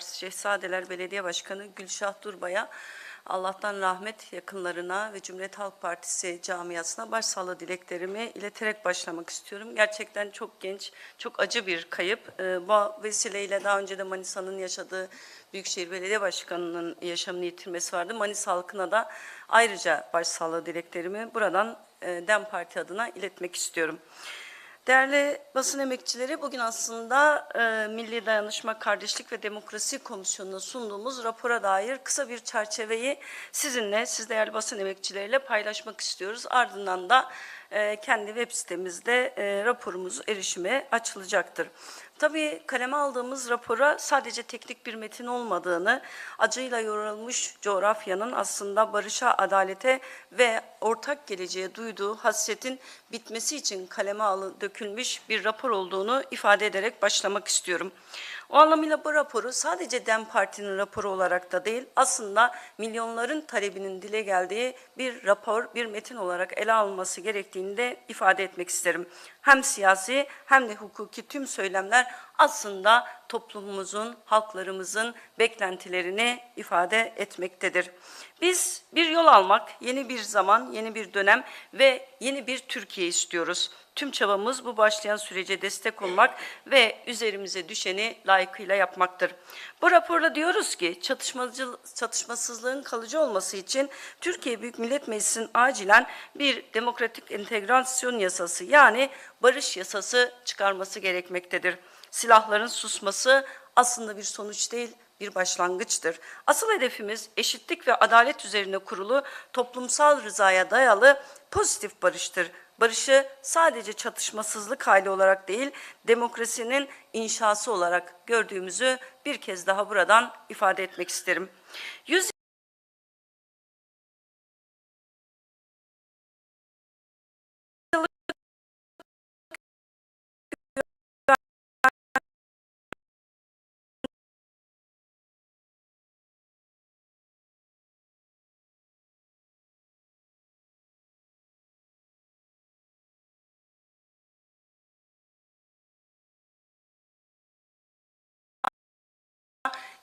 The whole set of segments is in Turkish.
Şehzadeler Belediye Başkanı Gülşah Durbay'a Allah'tan rahmet yakınlarına ve Cumhuriyet Halk Partisi camiasına başsağlığı dileklerimi ileterek başlamak istiyorum. Gerçekten çok genç, çok acı bir kayıp. Ee, Bu vesileyle daha önce de Manisa'nın yaşadığı Büyükşehir Belediye Başkanı'nın yaşamını yitirmesi vardı. Manisa halkına da ayrıca başsağlığı dileklerimi buradan e, DEM Parti adına iletmek istiyorum. Değerli basın emekçileri, bugün aslında e, Milli Dayanışma, Kardeşlik ve Demokrasi Komisyonu'na sunduğumuz rapora dair kısa bir çerçeveyi sizinle, siz değerli basın emekçileriyle paylaşmak istiyoruz. Ardından da e, kendi web sitemizde e, raporumuz erişime açılacaktır. Tabii kaleme aldığımız rapora sadece teknik bir metin olmadığını, acıyla yorulmuş coğrafyanın aslında barışa, adalete ve ortak geleceğe duyduğu hasretin bitmesi için kaleme alı dökülmüş bir rapor olduğunu ifade ederek başlamak istiyorum. O anlamıyla bu raporu sadece DEM Parti'nin raporu olarak da değil, aslında milyonların talebinin dile geldiği bir rapor, bir metin olarak ele alınması gerektiğini de ifade etmek isterim. Hem siyasi hem de hukuki tüm söylemler aslında toplumumuzun, halklarımızın beklentilerini ifade etmektedir. Biz bir yol almak, yeni bir zaman, yeni bir dönem ve yeni bir Türkiye istiyoruz. Tüm çabamız bu başlayan sürece destek olmak ve üzerimize düşeni layıkıyla yapmaktır. Bu raporda diyoruz ki çatışmasızlığın kalıcı olması için Türkiye Büyük Millet Meclisi'nin acilen bir demokratik entegrasyon yasası yani barış yasası çıkarması gerekmektedir. Silahların susması aslında bir sonuç değil, bir başlangıçtır. Asıl hedefimiz eşitlik ve adalet üzerine kurulu toplumsal rızaya dayalı pozitif barıştır. Barışı sadece çatışmasızlık hali olarak değil, demokrasinin inşası olarak gördüğümüzü bir kez daha buradan ifade etmek isterim. Yüz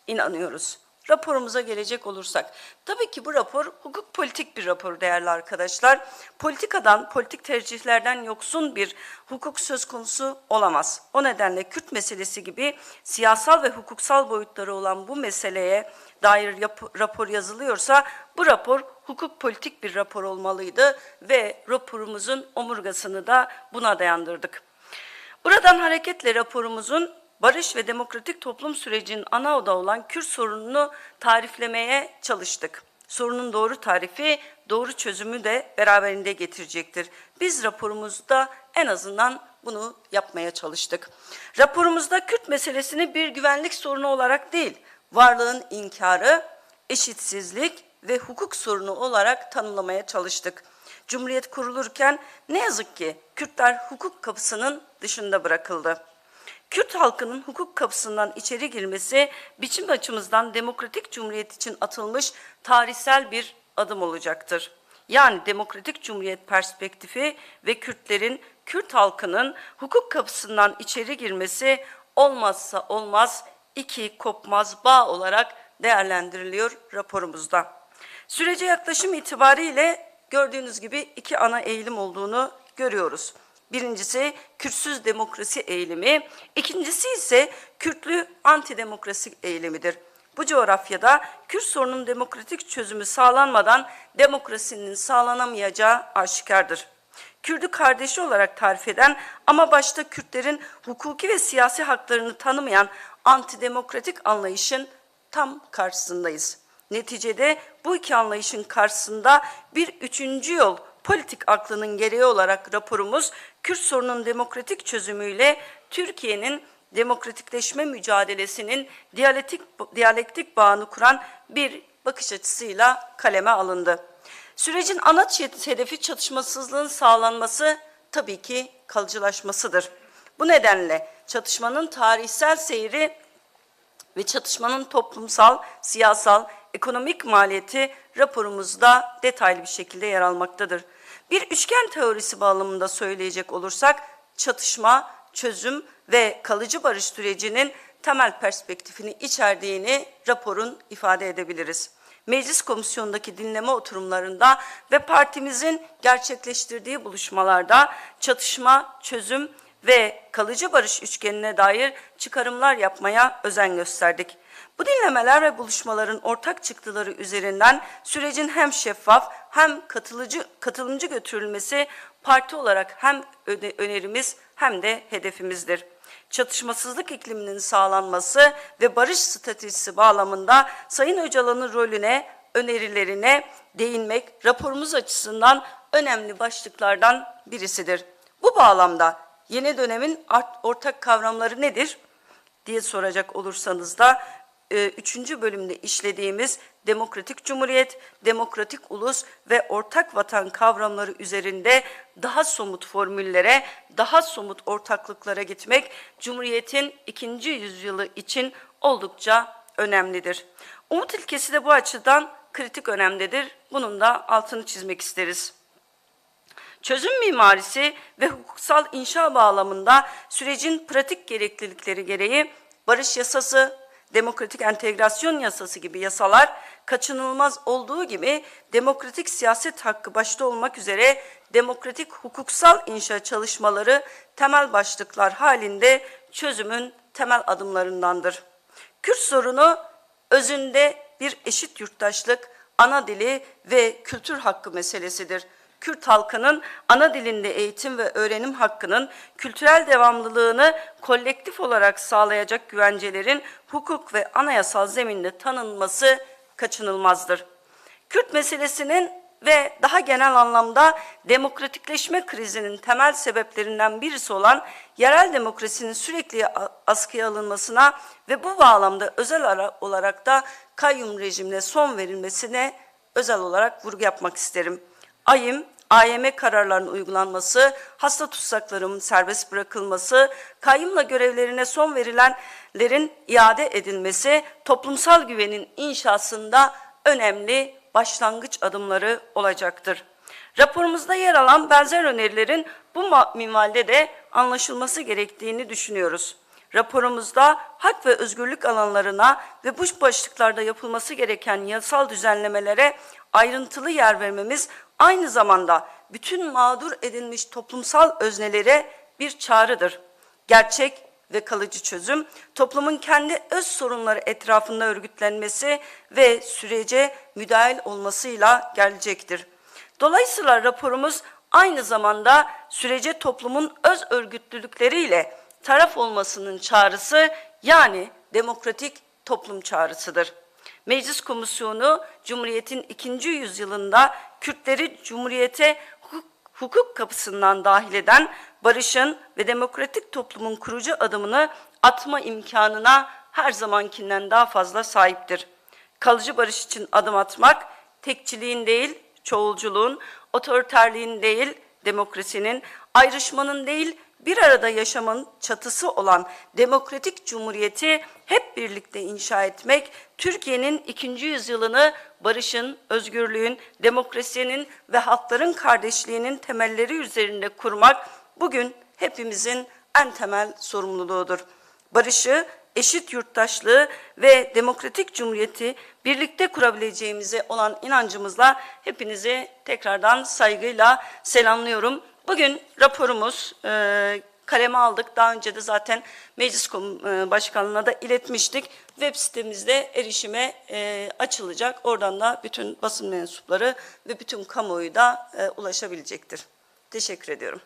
inanıyoruz. Raporumuza gelecek olursak, tabii ki bu rapor hukuk politik bir rapor değerli arkadaşlar. Politikadan, politik tercihlerden yoksun bir hukuk söz konusu olamaz. O nedenle Kürt meselesi gibi siyasal ve hukuksal boyutları olan bu meseleye dair rapor yazılıyorsa, bu rapor hukuk politik bir rapor olmalıydı ve raporumuzun omurgasını da buna dayandırdık. Buradan hareketle raporumuzun barış ve demokratik toplum sürecinin ana odağı olan Kürt sorununu tariflemeye çalıştık. Sorunun doğru tarifi, doğru çözümü de beraberinde getirecektir. Biz raporumuzda en azından bunu yapmaya çalıştık. Raporumuzda Kürt meselesini bir güvenlik sorunu olarak değil, varlığın inkarı, eşitsizlik ve hukuk sorunu olarak tanımlamaya çalıştık. Cumhuriyet kurulurken ne yazık ki Kürtler hukuk kapısının dışında bırakıldı. Kürt halkının hukuk kapısından içeri girmesi biçim açımızdan demokratik cumhuriyet için atılmış tarihsel bir adım olacaktır. Yani demokratik cumhuriyet perspektifi ve Kürtlerin, Kürt halkının hukuk kapısından içeri girmesi olmazsa olmaz iki kopmaz bağ olarak değerlendiriliyor raporumuzda. Sürece yaklaşım itibariyle gördüğünüz gibi iki ana eğilim olduğunu görüyoruz. Birincisi Kürtsüz demokrasi eğilimi, ikincisi ise Kürtlü antidemokrasi eğilimidir. Bu coğrafyada Kürt sorunun demokratik çözümü sağlanmadan demokrasinin sağlanamayacağı aşikardır. Kürdü kardeşi olarak tarif eden ama başta Kürtlerin hukuki ve siyasi haklarını tanımayan antidemokratik anlayışın tam karşısındayız. Neticede bu iki anlayışın karşısında bir üçüncü yol politik aklının gereği olarak raporumuz Kürt sorunun demokratik çözümüyle Türkiye'nin demokratikleşme mücadelesinin diyalektik, diyalektik bağını kuran bir bakış açısıyla kaleme alındı. Sürecin ana hedefi çatışmasızlığın sağlanması tabii ki kalıcılaşmasıdır. Bu nedenle çatışmanın tarihsel seyri ve çatışmanın toplumsal, siyasal, ekonomik maliyeti raporumuzda detaylı bir şekilde yer almaktadır. Bir üçgen teorisi bağlamında söyleyecek olursak çatışma, çözüm ve kalıcı barış sürecinin temel perspektifini içerdiğini raporun ifade edebiliriz. Meclis komisyonundaki dinleme oturumlarında ve partimizin gerçekleştirdiği buluşmalarda çatışma, çözüm ve kalıcı barış üçgenine dair çıkarımlar yapmaya özen gösterdik. Bu dinlemeler ve buluşmaların ortak çıktıları üzerinden sürecin hem şeffaf hem katılıcı, katılımcı götürülmesi parti olarak hem öne- önerimiz hem de hedefimizdir. Çatışmasızlık ikliminin sağlanması ve barış stratejisi bağlamında Sayın Öcalan'ın rolüne, önerilerine değinmek raporumuz açısından önemli başlıklardan birisidir. Bu bağlamda yeni dönemin ortak kavramları nedir? diye soracak olursanız da e, üçüncü bölümde işlediğimiz demokratik cumhuriyet, demokratik ulus ve ortak vatan kavramları üzerinde daha somut formüllere, daha somut ortaklıklara gitmek Cumhuriyet'in ikinci yüzyılı için oldukça önemlidir. Umut ilkesi de bu açıdan kritik önemlidir. Bunun da altını çizmek isteriz. Çözüm mimarisi ve hukuksal inşa bağlamında sürecin pratik gereklilikleri gereği barış yasası, demokratik entegrasyon yasası gibi yasalar kaçınılmaz olduğu gibi demokratik siyaset hakkı başta olmak üzere demokratik hukuksal inşa çalışmaları temel başlıklar halinde çözümün temel adımlarındandır. Kürt sorunu özünde bir eşit yurttaşlık, ana dili ve kültür hakkı meselesidir. Kürt halkının ana dilinde eğitim ve öğrenim hakkının kültürel devamlılığını kolektif olarak sağlayacak güvencelerin hukuk ve anayasal zeminde tanınması kaçınılmazdır. Kürt meselesinin ve daha genel anlamda demokratikleşme krizinin temel sebeplerinden birisi olan yerel demokrasinin sürekli askıya alınmasına ve bu bağlamda özel ara- olarak da kayyum rejimine son verilmesine özel olarak vurgu yapmak isterim. AYİM, AYM kararlarının uygulanması, hasta tutsakların serbest bırakılması, kayyumla görevlerine son verilenlerin iade edilmesi, toplumsal güvenin inşasında önemli başlangıç adımları olacaktır. Raporumuzda yer alan benzer önerilerin bu minvalde de anlaşılması gerektiğini düşünüyoruz. Raporumuzda hak ve özgürlük alanlarına ve bu başlıklarda yapılması gereken yasal düzenlemelere ayrıntılı yer vermemiz aynı zamanda bütün mağdur edilmiş toplumsal öznelere bir çağrıdır. Gerçek ve kalıcı çözüm, toplumun kendi öz sorunları etrafında örgütlenmesi ve sürece müdahil olmasıyla gelecektir. Dolayısıyla raporumuz aynı zamanda sürece toplumun öz örgütlülükleriyle taraf olmasının çağrısı yani demokratik toplum çağrısıdır. Meclis Komisyonu Cumhuriyet'in ikinci yüzyılında Kürtleri Cumhuriyet'e hukuk, hukuk kapısından dahil eden barışın ve demokratik toplumun kurucu adımını atma imkanına her zamankinden daha fazla sahiptir. Kalıcı barış için adım atmak, tekçiliğin değil, çoğulculuğun, otoriterliğin değil, demokrasinin, ayrışmanın değil, bir arada yaşamın çatısı olan demokratik cumhuriyeti hep birlikte inşa etmek, Türkiye'nin ikinci yüzyılını barışın, özgürlüğün, demokrasinin ve halkların kardeşliğinin temelleri üzerinde kurmak bugün hepimizin en temel sorumluluğudur. Barışı, eşit yurttaşlığı ve demokratik cumhuriyeti birlikte kurabileceğimize olan inancımızla hepinizi tekrardan saygıyla selamlıyorum. Bugün raporumuz e, kaleme aldık. Daha önce de zaten meclis e, başkanlığına da iletmiştik. Web sitemizde erişime e, açılacak. Oradan da bütün basın mensupları ve bütün kamuoyu da e, ulaşabilecektir. Teşekkür ediyorum.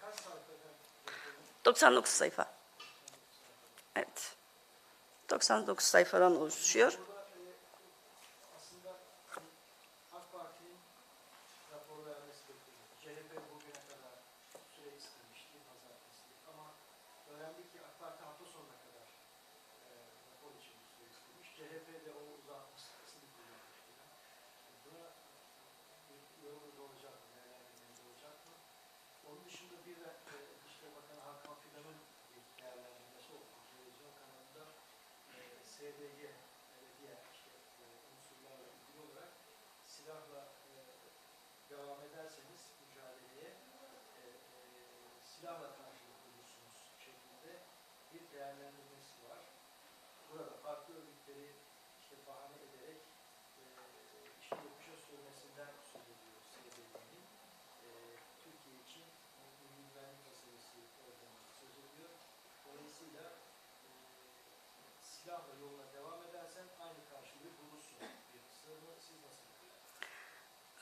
Kaç sayfada 99 sayfa. Evet. 99 sayfadan oluşuyor. SDG ve diğer işte, e, unsurlarla ilgili olarak silahla e, devam ederseniz mücadeleye e, e, silahla karşılık bulursunuz şeklinde bir değerlendirme silahla yoluna devam edersen aynı karşılığı bulursun siz nasıl?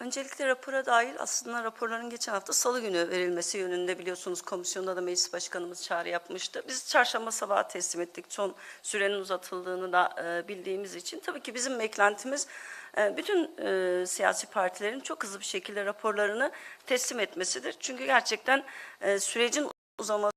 Öncelikle rapora dair aslında raporların geçen hafta salı günü verilmesi yönünde biliyorsunuz komisyonda da meclis başkanımız çağrı yapmıştı. Biz çarşamba sabahı teslim ettik. Son sürenin uzatıldığını da e, bildiğimiz için. Tabii ki bizim beklentimiz e, bütün e, siyasi partilerin çok hızlı bir şekilde raporlarını teslim etmesidir. Çünkü gerçekten e, sürecin uzaması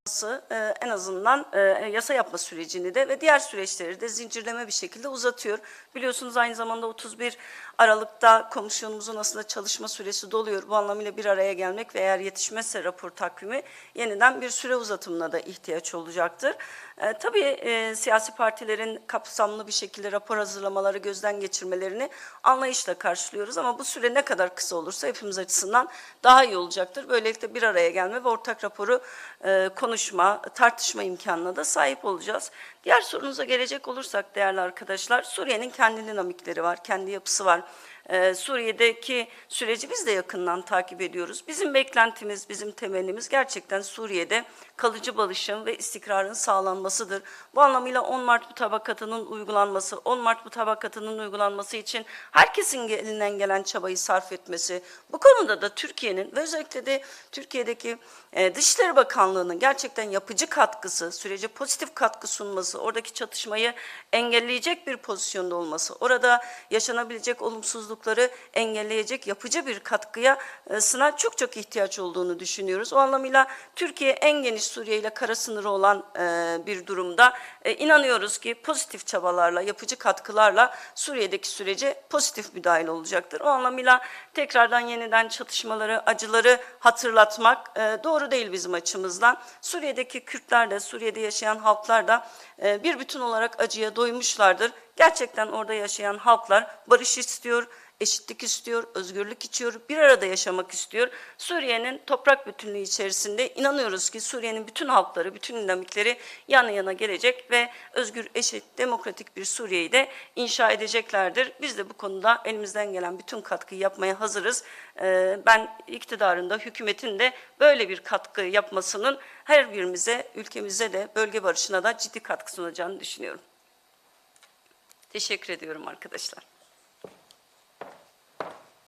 en azından e, yasa yapma sürecini de ve diğer süreçleri de zincirleme bir şekilde uzatıyor. Biliyorsunuz aynı zamanda 31 Aralık'ta komisyonumuzun aslında çalışma süresi doluyor. Bu anlamıyla bir araya gelmek ve eğer yetişmezse rapor takvimi yeniden bir süre uzatımına da ihtiyaç olacaktır. E, tabii e, siyasi partilerin kapsamlı bir şekilde rapor hazırlamaları, gözden geçirmelerini anlayışla karşılıyoruz ama bu süre ne kadar kısa olursa hepimiz açısından daha iyi olacaktır. Böylelikle bir araya gelme ve ortak raporu e, konuşma, tartışma imkanına da sahip olacağız. Diğer sorunuza gelecek olursak değerli arkadaşlar, Suriye'nin kendi dinamikleri var, kendi yapısı var. Ee, Suriye'deki süreci biz de yakından takip ediyoruz. Bizim beklentimiz, bizim temennimiz gerçekten Suriye'de kalıcı barışın ve istikrarın sağlanmasıdır. Bu anlamıyla 10 Mart mutabakatının uygulanması, 10 Mart mutabakatının uygulanması için herkesin elinden gelen çabayı sarf etmesi, bu konuda da Türkiye'nin ve özellikle de Türkiye'deki e, Dışişleri Bakanlığı'nın gerçekten yapıcı katkısı, sürece pozitif katkı sunması, oradaki çatışmayı engelleyecek bir pozisyonda olması, orada yaşanabilecek olumsuzlukları engelleyecek yapıcı bir katkıya e, sına çok çok ihtiyaç olduğunu düşünüyoruz. O anlamıyla Türkiye en geniş Suriye ile kara sınırı olan e, bir durumda e, inanıyoruz ki pozitif çabalarla, yapıcı katkılarla Suriye'deki sürece pozitif müdahale olacaktır. O anlamıyla tekrardan yeniden çatışmaları, acıları hatırlatmak e, doğru değil bizim açımızdan. Suriye'deki Kürtler de, Suriye'de yaşayan halklar da e, bir bütün olarak acıya doymuşlardır. Gerçekten orada yaşayan halklar barış istiyor, eşitlik istiyor, özgürlük istiyor, bir arada yaşamak istiyor. Suriye'nin toprak bütünlüğü içerisinde inanıyoruz ki Suriye'nin bütün halkları, bütün dinamikleri yan yana gelecek ve özgür, eşit, demokratik bir Suriye'yi de inşa edeceklerdir. Biz de bu konuda elimizden gelen bütün katkıyı yapmaya hazırız. Ee, Ben iktidarında, hükümetin de böyle bir katkı yapmasının her birimize, ülkemize de, bölge barışına da ciddi katkı sunacağını düşünüyorum. Teşekkür ediyorum arkadaşlar.